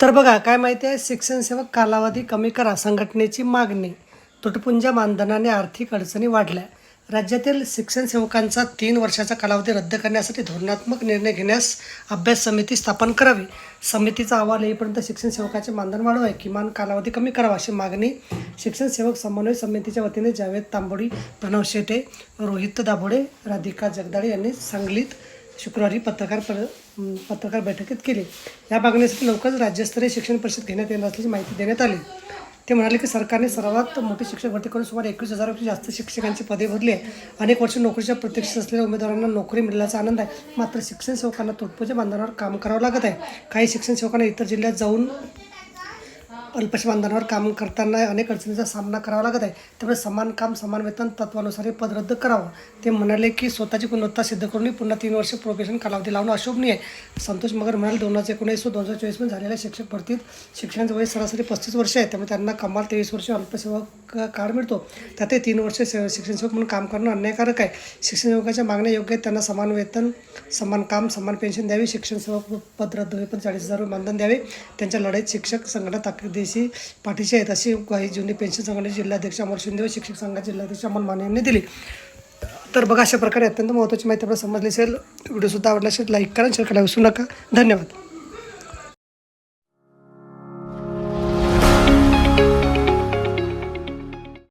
तर बघा काय माहिती आहे? शिक्षणसेवक कालावधी कमी करा संघटनेची मागणी. तुटपुंजा मानधनाने आर्थिक अडचणी वाढल्या. राज्यातील शिक्षण सेवकांचा तीन वर्षाचा कालावधी रद्द करण्यासाठी धोरणात्मक निर्णय घेण्यास अभ्यास समिती स्थापन करावी. समितीचा अहवाल येईपर्यंत शिक्षण सेवकाचे मानधन वाढवावे किमान कालावधी कमी करावा अशी मागणी शिक्षण सेवक समन्वय समितीच्या वतीने जावेद तांबोडी प्रणव शेटे रोहित दाभोडे राधिका जगदाळे यांनी सांगलीत शुक्रवारी पत्रकार पर पत्रकार बैठकीत केली. या मागणीसाठी लवकरच राज्यस्तरीय शिक्षण परिषद घेण्यात येणार असल्याची माहिती देण्यात आली. ते म्हणाले की सरकारने सर्वात मोठी शिक्षक भरती करून सुमारे एकवीस हजारापेक्षा जास्त शिक्षकांची पदे भरली आहे अनेक वर्ष नोकरीच्या प्रतीक्षेत असलेल्या उमेदवारांना नोकरी मिळाल्याचा आनंद आहे. मात्र शिक्षण सेवकांना तुटपुंच्या बांधण्यावर काम करावं लागत आहे. काही शिक्षण सेवकांना इतर जिल्ह्यात जाऊन अल्पशा काम करताना अनेक अडचणीचा सामना करावा लागत आहे. त्यामुळे समान काम समान वेतन तत्वानुसार हे पद रद्द करावं. ते म्हणाले की स्वतःची गुणवत्ता सिद्ध करून पुन्हा तीन वर्ष प्रोफेशन कालावधी लावणं अशोभनीय आहे. संतोष मगर म्हणाले दोन हजार एकोणीस व दोन हजार चोवीसमध्ये झालेल्या शिक्षक भरतीत शिक्षणाचं वय सरासरी पस्तीस वर्ष आहे त्यामुळे त्यांना कमाल तेवीस वर्ष अल्पसेवक कार्ड मिळतो. त्यातही तीन वर्ष से शिक्षण सेवक म्हणून काम करणं अन्यायकारक आहे. शिक्षण सेवकाच्या मागण्या योग्य आहेत. त्यांना समान वेतन समान काम समान पेन्शन द्यावी. शिक्षण सेवक पद रद्द होईपर्यंत चाळीस हजार रुपये मानधन द्यावे. त्यांच्या लढाईत शिक्षक संघटना सी पाठीशी आहेत अशी काही जुनी पेन्शन संघटनेचे जिल्हाध्यक्ष अमोल शिंदे व शिक्षक संघाचे जिल्हाध्यक्ष अमोल माने यांनी दिली. तर बघा अशा प्रकारे अत्यंत महत्त्वाची माहिती आपल्याला समजली असेल. व्हिडिओसुद्धा आवडला असेल लाईक करा शेअर करायला विसरू नका. धन्यवाद.